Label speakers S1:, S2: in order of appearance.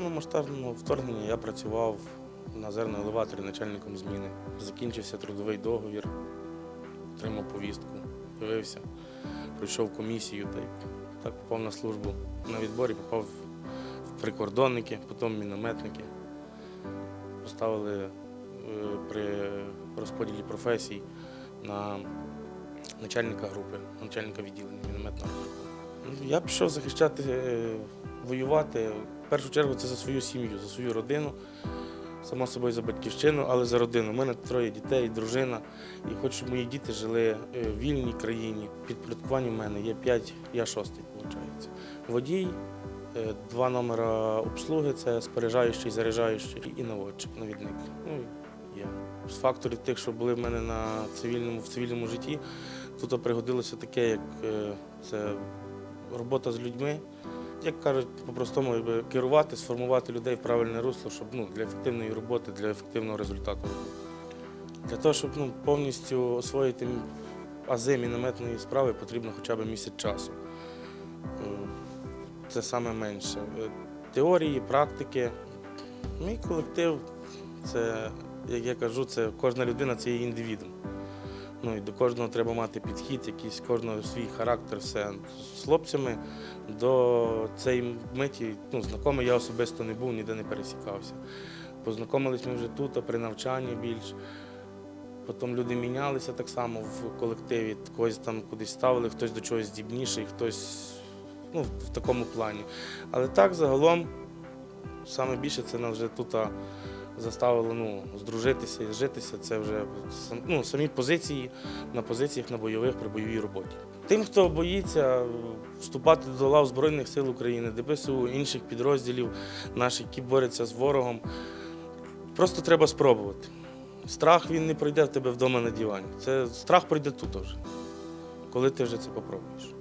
S1: повномасштабного вторгнення я працював на зерноелеваторі начальником зміни. Закінчився трудовий договір, отримав повістку, появився, пройшов комісію та так попав на службу. На відборі попав в прикордонники, потім мінометники. Поставили е, при розподілі професій на начальника групи, начальника відділення мінометного групи. Ну, Я пішов захищати, е, воювати. В першу чергу це за свою сім'ю, за свою родину, само собою за батьківщину, але за родину. У мене троє дітей, дружина. І хочу, щоб мої діти жили е, в вільній країні. Підпорядкування в мене є п'ять, я шостий, виходить. Водій, е, два номера обслуги це споряджаючий, заряджаючий і наводчик, навідник. Ну, є. З факторів тих, що були в мене на цивільному, в цивільному житті, тут пригодилося таке, як е, це робота з людьми. Як кажуть, по-простому керувати, сформувати людей в правильне русло, щоб ну, для ефективної роботи, для ефективного результату. Для того, щоб ну, повністю освоїти ази мінометної справи, потрібно хоча б місяць часу. Е, Це саме менше. Е, Теорії, практики. Мій колектив це, як я кажу, це кожна людина це є індивідум. Ну і до кожного треба мати підхід, якийсь кожного свій характер, все. З хлопцями до цієї миті ну, знайомий я особисто не був, ніде не пересікався. Познайомились ми вже тут, а при навчанні більш. Потім люди мінялися так само в колективі, когось там кудись ставили, хтось до чогось здібніший, хтось ну, в такому плані. Але так загалом саме більше це нас вже тут заставило ну, здружитися і зжитися. Це вже ну, самі позиції на позиціях на бойових при бойовій роботі. Тим, хто боїться вступати до лав Збройних сил України, ДПСУ, інших підрозділів наших, які борються з ворогом, просто треба спробувати. Страх він не пройде в тебе вдома на дивані. Це страх пройде тут вже, коли ти вже це попробуєш.